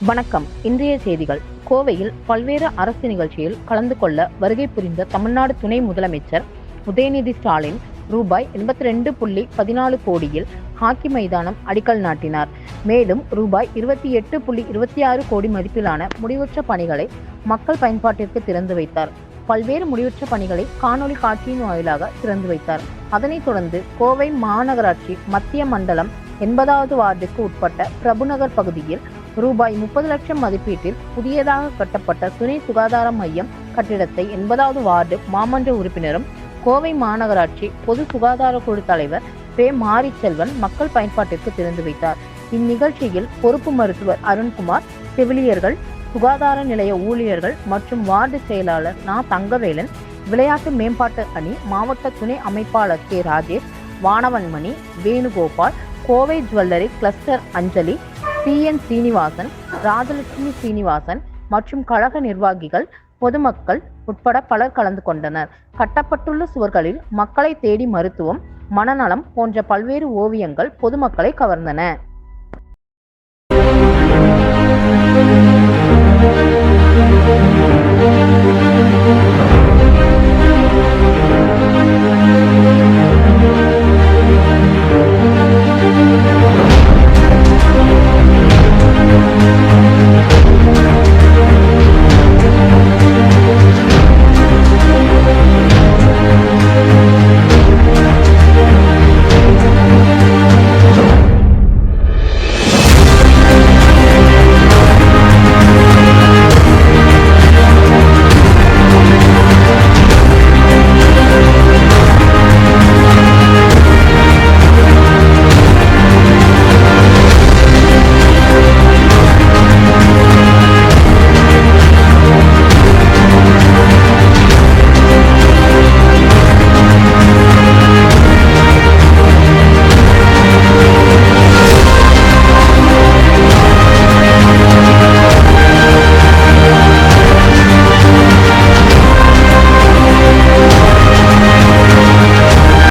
வணக்கம். இன்றைய செய்திகள். கோவையில் பல்வேறு அரசு நிகழ்ச்சியில் கலந்து கொள்ள வருகை புரிந்த தமிழ்நாடு துணை முதலமைச்சர் உதயநிதி ஸ்டாலின் ரூபாய் எண்பத்தி ரெண்டு புள்ளி பதினாலு கோடியில் ஹாக்கி மைதானம் அடிக்கல் நாட்டினார். மேலும் ரூபாய் இருபத்தி எட்டு புள்ளி இருபத்தி ஆறு கோடி மதிப்பிலான முடிவுற்ற பணிகளை மக்கள் பயன்பாட்டிற்கு திறந்து வைத்தார். பல்வேறு முடிவுற்ற பணிகளை காணொலி காட்சியின் வாயிலாக திறந்து வைத்தார். அதனைத் தொடர்ந்து கோவை மாநகராட்சி மத்திய மண்டலம் எண்பதாவது வார்டுக்கு உட்பட்ட பிரபுநகர் பகுதியில் ரூபாய் முப்பது லட்சம் மதிப்பீட்டில் புதியதாக கட்டப்பட்ட துணை சுகாதார மையம் கட்டிடத்தை எண்பதாவது வார்டு மாமன்ற உறுப்பினரும் கோவை மாநகராட்சி பொது சுகாதார குழு தலைவர் பே மாரிச்செல்வன் மக்கள் பயன்பாட்டிற்கு திறந்து வைத்தார். இந்நிகழ்ச்சியில் பொறுப்பு மருத்துவர் அருண்குமார் செவிலியர்கள் சுகாதார நிலைய ஊழியர்கள் மற்றும் வார்டு செயலாளர் நா. தங்கவேலன் விளையாட்டு மேம்பாட்டு அணி மாவட்ட துணை அமைப்பாளர் K. Rajesh Vanavanmani Venugopal Kovai jewellery cluster Anjali C N Srinivasan Rajalakshmi Srinivasan மற்றும் கழக நிர்வாகிகள் பொதுமக்கள் உட்பட பலர் கலந்து கொண்டனர். கட்டப்பட்டுள்ள சுவர்களில் மக்களை தேடி மருத்துவம் மனநலம் போன்ற பல்வேறு ஓவியங்கள் பொதுமக்களை கவர்ந்தன.